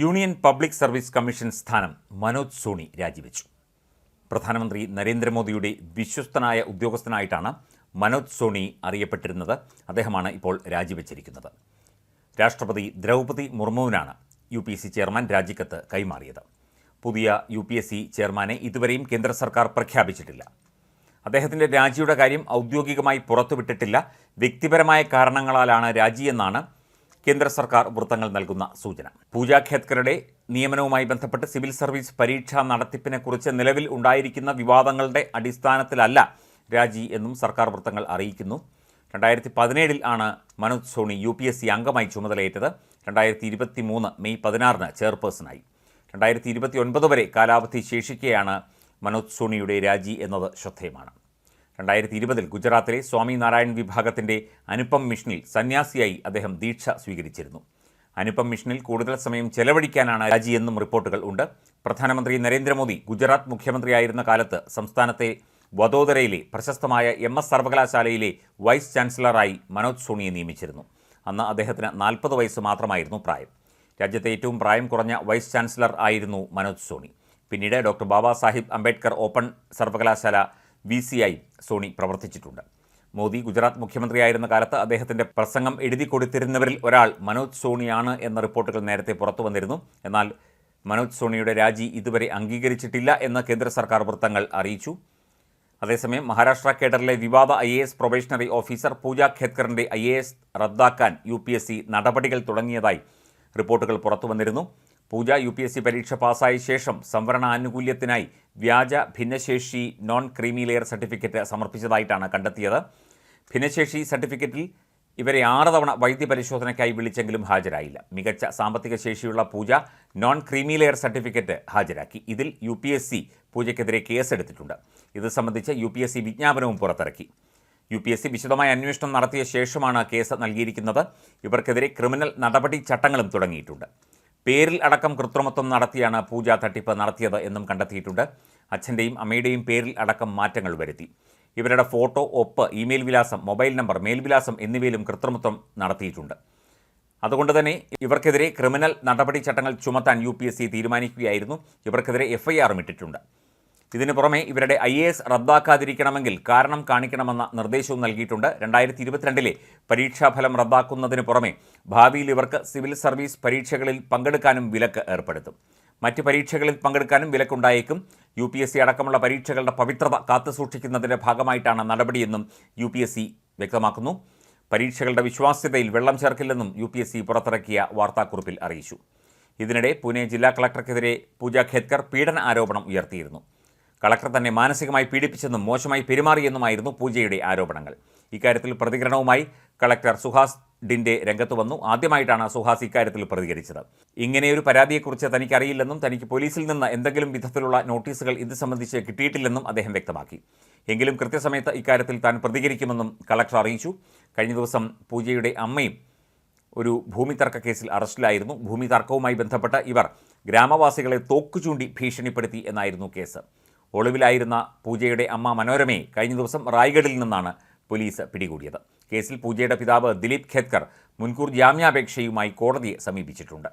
Union public service commission സ്ഥാനം Manoj Sony രാജിവെച്ചു. പ്രധാനമന്ത്രി നരേന്ദ്രമോദിയുടെ വിശ്വസ്തനായ ഉദ്യോഗസ്ഥനായിട്ടാണ് മനോജ് സോണി അറിയപ്പെട്ടിരുന്നത്. അദ്ദേഹമാണ് ഇപ്പോൾ രാജിവെച്ചിരിക്കുന്നത്. രാഷ്ട്രപതി Droupadi മുർമുവിനാണ് U P S C chairman രാജിക്കത്ത് കൈമാറിയത്. പുതിയ യു പി എസ് സി ചെയർമാനെ ഇതുവരെയും കേന്ദ്ര സർക്കാർ പ്രഖ്യാപിച്ചിട്ടില്ല. അദ്ദേഹത്തിന്റെ രാജിയുടെ കാര്യം ഔദ്യോഗികമായി പുറത്തുവിട്ടിട്ടില്ല. വ്യക്തിപരമായ കാരണങ്ങളാലാണ് രാജിയെന്നാണ് കേന്ദ്ര സർക്കാർ വൃത്തങ്ങൾ നൽകുന്ന സൂചന. പൂജ ഖേത്കറുടെ നിയമനവുമായി ബന്ധപ്പെട്ട് സിവിൽ സർവീസ് പരീക്ഷാ നടത്തിപ്പിനെക്കുറിച്ച് നിലവിൽ ഉണ്ടായിരിക്കുന്ന വിവാദങ്ങളുടെ അടിസ്ഥാനത്തിലല്ല രാജി എന്നും സർക്കാർ വൃത്തങ്ങൾ അറിയിക്കുന്നു. രണ്ടായിരത്തി പതിനേഴിൽ ആണ് Manoj Soni U P S C അംഗമായി ചുമതലയേറ്റത്. രണ്ടായിരത്തി ഇരുപത്തി മൂന്ന് മെയ് പതിനാറിന് ചെയർപേഴ്സണായി. രണ്ടായിരത്തി ഇരുപത്തി ഒൻപത് വരെ കാലാവധി ശേഷിക്കെയാണ് മനോജ് സോണിയുടെ രാജി എന്നത് ശ്രദ്ധേയമാണ്. രണ്ടായിരത്തി ഇരുപതിൽ ഗുജറാത്തിലെ സ്വാമിനാരായൺ വിഭാഗത്തിന്റെ അനുപം മിഷനിൽ സന്യാസിയായി അദ്ദേഹം ദീക്ഷ സ്വീകരിച്ചിരുന്നു. അനുപം മിഷനിൽ കൂടുതൽ സമയം ചെലവഴിക്കാനാണ് രാജിയെന്നും റിപ്പോർട്ടുകൾ ഉണ്ട്. പ്രധാനമന്ത്രി നരേന്ദ്രമോദി ഗുജറാത്ത് മുഖ്യമന്ത്രിയായിരുന്ന കാലത്ത് സംസ്ഥാനത്തെ വദോദരയിലെ പ്രശസ്തമായ എം എസ് സർവകലാശാലയിലെ വൈസ് ചാൻസലറായി മനോജ് സോണിയെ നിയമിച്ചിരുന്നു. അന്ന് അദ്ദേഹത്തിന് നാൽപ്പത് വയസ്സ് മാത്രമായിരുന്നു പ്രായം. രാജ്യത്തെ ഏറ്റവും പ്രായം കുറഞ്ഞ വൈസ് ചാൻസലർ ആയിരുന്നു മനോജ് സോണി. പിന്നീട് ഡോക്ടർ ബാബാ സാഹിബ് അംബേദ്കർ ഓപ്പൺ സർവകലാശാല വി സി ഐ സോണി പ്രവർത്തിച്ചിട്ടുണ്ട്. മോദി ഗുജറാത്ത് മുഖ്യമന്ത്രിയായിരുന്ന കാലത്ത് അദ്ദേഹത്തിന്റെ പ്രസംഗം എഴുതി കൊടുത്തിരുന്നവരിൽ ഒരാൾ മനോജ് സോണിയാണ് എന്ന റിപ്പോർട്ടുകൾ നേരത്തെ പുറത്തു വന്നിരുന്നു. എന്നാൽ മനോജ് സോണിയുടെ രാജി ഇതുവരെ അംഗീകരിച്ചിട്ടില്ല എന്ന് കേന്ദ്ര സർക്കാർ വൃത്തങ്ങൾ അറിയിച്ചു. അതേസമയം മഹാരാഷ്ട്ര കേഡറിലെ വിവാദ I A S probationary officer Pooja ഖേത്കറിന്റെ I A S റദ്ദാക്കാൻ യു പി എസ് സി നടപടികൾ തുടങ്ങിയതായി റിപ്പോർട്ടുകൾ പുറത്തുവന്നിരുന്നു Pooja U P S C പരീക്ഷ പാസായ ശേഷം സംവരണ ആനുകൂല്യത്തിനായി വ്യാജ ഭിന്നശേഷി നോൺ ക്രീമി ലെയർ സർട്ടിഫിക്കറ്റ് സമർപ്പിച്ചതായിട്ടാണ് കണ്ടെത്തിയത്. ഭിന്നശേഷി സർട്ടിഫിക്കറ്റിൽ ഇവരെ ആറ് തവണ വൈദ്യപരിശോധനയ്ക്കായി വിളിച്ചെങ്കിലും ഹാജരായില്ല. മികച്ച സാമ്പത്തിക ശേഷിയുള്ള Pooja non creamy layer certificate ഹാജരാക്കി. ഇതിൽ യു പി എസ് സി പൂജയ്ക്കെതിരെ കേസെടുത്തിട്ടുണ്ട്. ഇത് സംബന്ധിച്ച് യു പി എസ് സി വിജ്ഞാപനവും പുറത്തിറക്കി. യു പി എസ് സി വിശദമായ അന്വേഷണം നടത്തിയ ശേഷമാണ് കേസ് നൽകിയിരിക്കുന്നത്. ഇവർക്കെതിരെ ക്രിമിനൽ നടപടി ചട്ടങ്ങളും തുടങ്ങിയിട്ടുണ്ട്. പേരിൽ അടക്കം കൃത്രിമത്വം നടത്തിയാണ് പൂജ തട്ടിപ്പ് നടത്തിയത് എന്നും കണ്ടെത്തിയിട്ടുണ്ട്. അച്ഛന്റെയും അമ്മയുടെയും പേരിൽ അടക്കം മാറ്റങ്ങൾ വരുത്തി. ഇവരുടെ ഫോട്ടോ ഒപ്പ് ഇമെയിൽ വിലാസം മൊബൈൽ നമ്പർ മേൽവിലാസം എന്നിവയിലും കൃത്രിമത്വം നടത്തിയിട്ടുണ്ട്. അതുകൊണ്ട് തന്നെ ഇവർക്കെതിരെ ക്രിമിനൽ നടപടി ചട്ടങ്ങൾ ചുമത്താൻ യു തീരുമാനിക്കുകയായിരുന്നു. ഇവർക്കെതിരെ എഫ്ഐആറും ഇട്ടിട്ടുണ്ട്. ഇതിനു പുറമെ ഇവരുടെ ഐ എ എസ് റദ്ദാക്കാതിരിക്കണമെങ്കിൽ കാരണം കാണിക്കണമെന്ന നിർദ്ദേശവും നൽകിയിട്ടുണ്ട്. രണ്ടായിരത്തി ഇരുപത്തിരണ്ടിലെ പരീക്ഷാഫലം റദ്ദാക്കുന്നതിന് പുറമെ ഭാവിയിൽ ഇവർക്ക് സിവിൽ സർവീസ് പരീക്ഷകളിൽ പങ്കെടുക്കാനും വിലക്ക് ഏർപ്പെടുത്തും. മറ്റ് പരീക്ഷകളിൽ പങ്കെടുക്കാനും വിലക്കുണ്ടായേക്കും. യു പി എസ് സി അടക്കമുള്ള പരീക്ഷകളുടെ പവിത്രത കാത്തുസൂക്ഷിക്കുന്നതിന്റെ ഭാഗമായിട്ടാണ് നടപടിയെന്നും യു പി എസ് സി വ്യക്തമാക്കുന്നു. പരീക്ഷകളുടെ വിശ്വാസ്യതയിൽ വെള്ളം ചേർക്കില്ലെന്നും യു പി എസ് സി പുറത്തിറക്കിയ വാർത്താക്കുറിപ്പിൽ അറിയിച്ചു. ഇതിനിടെ പൂനെ ജില്ലാ കളക്ടർക്കെതിരെ പൂജ ഖേത്കർ പീഡന ആരോപണം ഉയർത്തിയിരുന്നു. കളക്ടർ തന്നെ മാനസികമായി പീഡിപ്പിച്ചെന്നും മോശമായി പെരുമാറിയെന്നുമായിരുന്നു പൂജയുടെ ആരോപണങ്ങൾ. ഇക്കാര്യത്തിൽ പ്രതികരണവുമായി കളക്ടർ സുഹാസ് ഡിന്റെ രംഗത്ത് വന്നു. ആദ്യമായിട്ടാണ് സുഹാസ് ഇക്കാര്യത്തിൽ പ്രതികരിച്ചത്. ഇങ്ങനെയൊരു പരാതിയെക്കുറിച്ച് തനിക്കറിയില്ലെന്നും തനിക്ക് പോലീസിൽ നിന്ന് എന്തെങ്കിലും വിധത്തിലുള്ള നോട്ടീസുകൾ ഇത് സംബന്ധിച്ച് കിട്ടിയിട്ടില്ലെന്നും അദ്ദേഹം വ്യക്തമാക്കി. എങ്കിലും കൃത്യസമയത്ത് ഇക്കാര്യത്തിൽ താൻ പ്രതികരിക്കുമെന്നും കളക്ടർ അറിയിച്ചു. കഴിഞ്ഞ ദിവസം പൂജയുടെ അമ്മയും ഒരു ഭൂമി തർക്ക കേസിൽ അറസ്റ്റിലായിരുന്നു. ഭൂമി തർക്കവുമായി ബന്ധപ്പെട്ട ഇവർ ഗ്രാമവാസികളെ തോക്കു ചൂണ്ടി ഭീഷണിപ്പെടുത്തി എന്നായിരുന്നു കേസ്. ഒളിവിലായിരുന്ന പൂജയുടെ അമ്മ മനോരമയെ കഴിഞ്ഞ ദിവസം റായ്ഗഡിൽ നിന്നാണ് പോലീസ് പിടികൂടിയത്. കേസിൽ പൂജയുടെ പിതാവ് ദിലീപ് ഖേത്കർ മുൻകൂർ ജാമ്യാപേക്ഷയുമായി കോടതിയെ സമീപിച്ചിട്ടുണ്ട്.